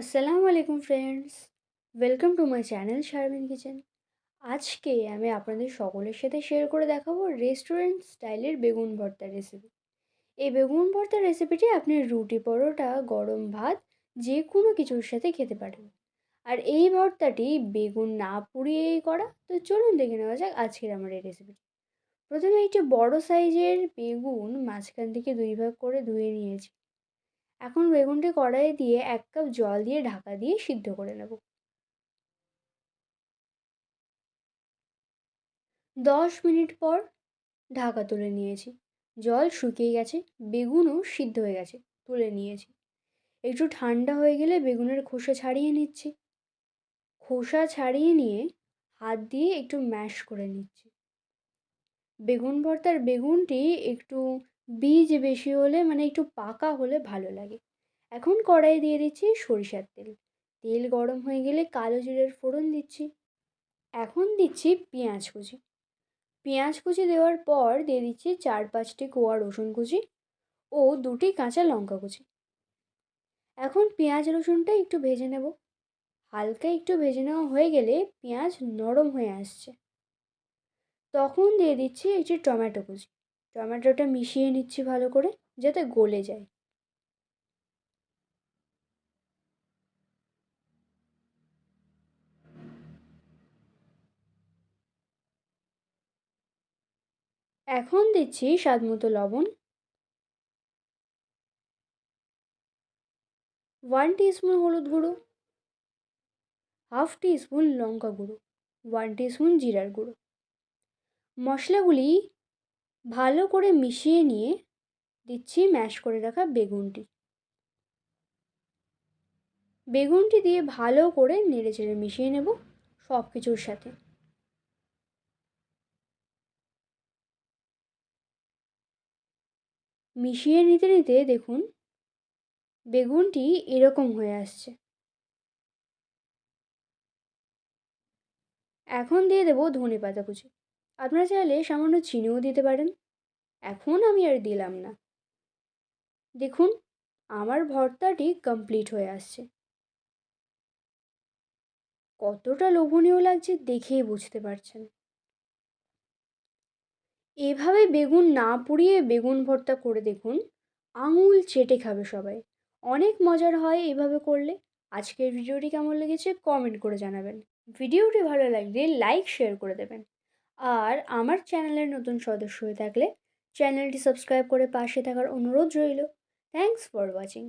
আসসালামু আলাইকুম friends welcome to my channel Sharmin kitchen আজকে আমি আপনাদের সকলের সাথে শেয়ার করে দেখাবো রেস্টুরেন্ট স্টাইলের বেগুন ভর্তা রেসিপি এই বেগুন ভর্তা রেসিপিটি আপনি রুটি পরোটা, গরম ভাত যে কোনো কিছুর সাথে খেতে পারেন। আর এই ভর্তাটি বেগুন না পুড়িয়েই করা, তো চলুন দেখে নেওয়া যাক আজকের আমার এই রেসিপিটি প্রথমে একটি বড় সাইজের বেগুন মাঝখান থেকে দুই ভাগ করে ধুয়ে নিয়েছি। এখন বেগুনটি কড়াইয়ে দিয়ে এক কাপ জল দিয়ে ঢাকা দিয়ে সিদ্ধ করে নেব। দশ মিনিট পর ঢাকা তুলে নিয়েছি। জল শুকিয়ে গেছে, বেগুনও সিদ্ধ হয়ে গেছে, তুলে নিয়েছি। একটু ঠান্ডা হয়ে গেলে বেগুনের খোসা ছাড়িয়ে নিচ্ছি। খোসা ছাড়িয়ে নিয়ে হাত দিয়ে একটু ম্যাশ করে নিচ্ছি। বেগুন ভর্তার বেগুনটি একটু বীজ বেশি হলে মানে একটু পাকা হলে ভালো লাগে। এখন কড়াইয়ে দিয়ে দিচ্ছি সরিষার তেল। তেল গরম হয়ে গেলে কালো জিরের ফোড়ন দিচ্ছি। এখন দিচ্ছি পেঁয়াজ কুচি। পেঁয়াজ কুচি দেওয়ার পর দিয়ে দিচ্ছি চার পাঁচটি কোয়া রসুন কুচি ও দুটি কাঁচা লঙ্কা কুচি। এখন পেঁয়াজ রসুনটা একটু ভেজে নেব। হালকা একটু ভেজে নেওয়া হয়ে গেলে পেঁয়াজ নরম হয়ে আসছে। তখন দিয়ে দিচ্ছি একটি টমেটো কুচি। টমেটোটা মিশিয়ে নিচ্ছি ভালো করে, যাতে গলে যায়। এখন দিচ্ছি স্বাদ মতো লবণ। ওয়ান টিস্পুন হলুদ গুঁড়ো। হাফ টিস্পুন লঙ্কা গুঁড়ো। ওয়ান টিস্পুন জিরার গুঁড়ো। মশলাগুলি ভালো করে মিশিয়ে নিয়ে দিচ্ছি ম্যাশ করে রাখা বেগুনটি। বেগুনটি দিয়ে ভালো করে নেড়ে চেড়ে মিশিয়ে নেব সব কিছুর সাথে। মিশিয়ে নিতে নিতে দেখুন, বেগুনটি এরকম হয়ে আসছে। এখন দিয়ে দেবো ধনে পাতা কুচি। আপনারা চাইলে সামান্য চিনিও দিতে পারেন। এখন আমি আর দিলাম না। দেখুন, আমার ভর্তাটি কমপ্লিট হয়ে আসছে। কতটা লোভনীয় লাগছে দেখেই বুঝতে পারছেন। এভাবে বেগুন না পুড়িয়ে বেগুন ভর্তা করে দেখুন, আঙুল চেটে খাবে সবাই। অনেক মজার হয় এভাবে করলে। আজকের ভিডিওটি কেমন লেগেছে কমেন্ট করে জানাবেন। ভিডিওটি ভালো লাগলে লাইক শেয়ার করে দেবেন। আর আমার চ্যানেলের নতুন সদস্য হয়ে থাকলে চ্যানেলটি সাবস্ক্রাইব করে পাশে থাকার অনুরোধ রইল। Thanks for watching